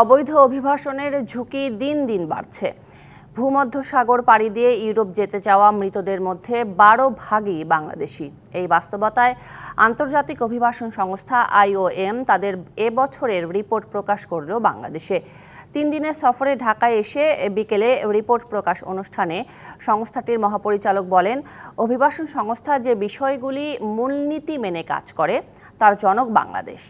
অবৈধ অভিবাসনের ঝুঁকি দিন দিন বাড়ছে। ভূমধ্য সাগর পাড়ি দিয়ে ইউরোপ যেতে চাওয়া মৃতদের মধ্যে বারো ভাগই বাংলাদেশি। এই বাস্তবতায় আন্তর্জাতিক অভিবাসন সংস্থা আইওএম তাদের এবছরের রিপোর্ট প্রকাশ করল বাংলাদেশে। তিন দিনের সফরে ঢাকায় এসে বিকেলে রিপোর্ট প্রকাশ অনুষ্ঠানে সংস্থাটির মহাপরিচালক বলেন, অভিবাসন সংস্থা যে বিষয়গুলি মূলনীতি মেনে কাজ করে, তার জনক বাংলাদেশ।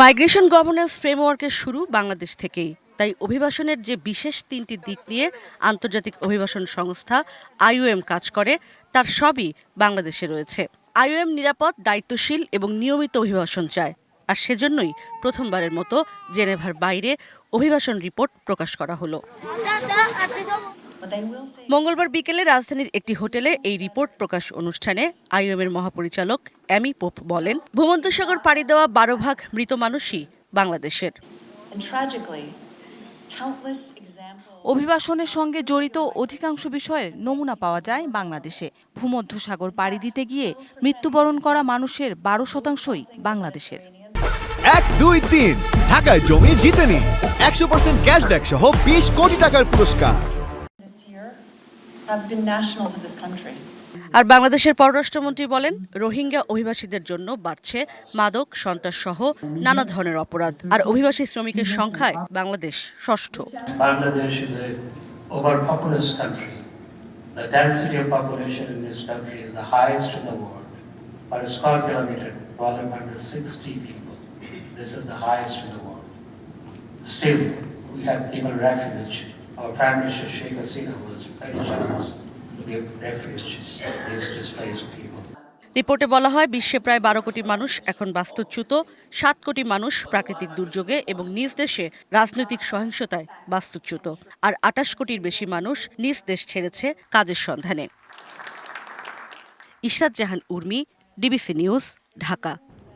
মাইগ্রেশন গভর্নেন্স ফ্রেমওয়ার্কের শুরু বাংলাদেশ থেকেই। তাই অভিবাসনের যে বিশেষ তিনটি দিক নিয়ে আন্তর্জাতিক অভিবাসন সংস্থা আইওএম কাজ করে, তার সবই বাংলাদেশে রয়েছে। আইওএম নিরাপদ, দায়িত্বশীল এবং নিয়মিত অভিবাসন চায়। আর সেজন্যই প্রথমবারের মতো জেনেভার বাইরে অভিবাসন রিপোর্ট প্রকাশ করা হলো। মঙ্গলবার বিকেলে রাজধানীর একটি হোটেলে এই রিপোর্ট প্রকাশ অনুষ্ঠানে আইওএমের মহাপরিচালক অ্যামি পোপ বলেন ভূমধ্যসাগর পাড়ি দেওয়া বারো ভাগ মৃত মানুষই বাংলাদেশের. অভিবাসনের সঙ্গে জড়িত অধিকাংশ বিষয়ের নমুনা পাওয়া যায় বাংলাদেশে। ভূমধ্যসাগর পাড়ি দিতে গিয়ে মৃত্যুবরণ করা মানুষের বারো শতাংশই বাংলাদেশের। এক দুই তিন। ঢাকায় জমি জিতে নিন। একশো পার্সেন্ট ক্যাশব্যাক সহ বিশ কোটি টাকার পুরস্কার। আর বাংলাদেশের পররাষ্ট্রমন্ত্রী বলেন রোহিঙ্গা অভিবাসীদের জন্য বাড়ছে মাদক সন্ত্রাস সহ নানা ধরনের অপরাধ। আর অভিবাসী শ্রমিকের সংখ্যায় বাংলাদেশ ষষ্ঠ। This is the highest in the world. Still, we have given refuge. Our Prime Minister Sheikh Hasina was very generous to give refuge to these displaced people. রিপোর্টে বলা হয় বিশ্বে প্রায় বারো কোটি মানুষ এখন বাস্তুচ্যুত সাত কোটি মানুষ প্রাকৃতিক দুর্যোগে এবং নিজ দেশে রাজনৈতিক সহিংসতায় বাস্তুচ্যুত আর আটাশ কোটির বেশি মানুষ নিজ দেশ ছেড়েছে কাজের সন্ধানে ইশরাত জাহান উর্মি ডিবিসি নিউজ ঢাকা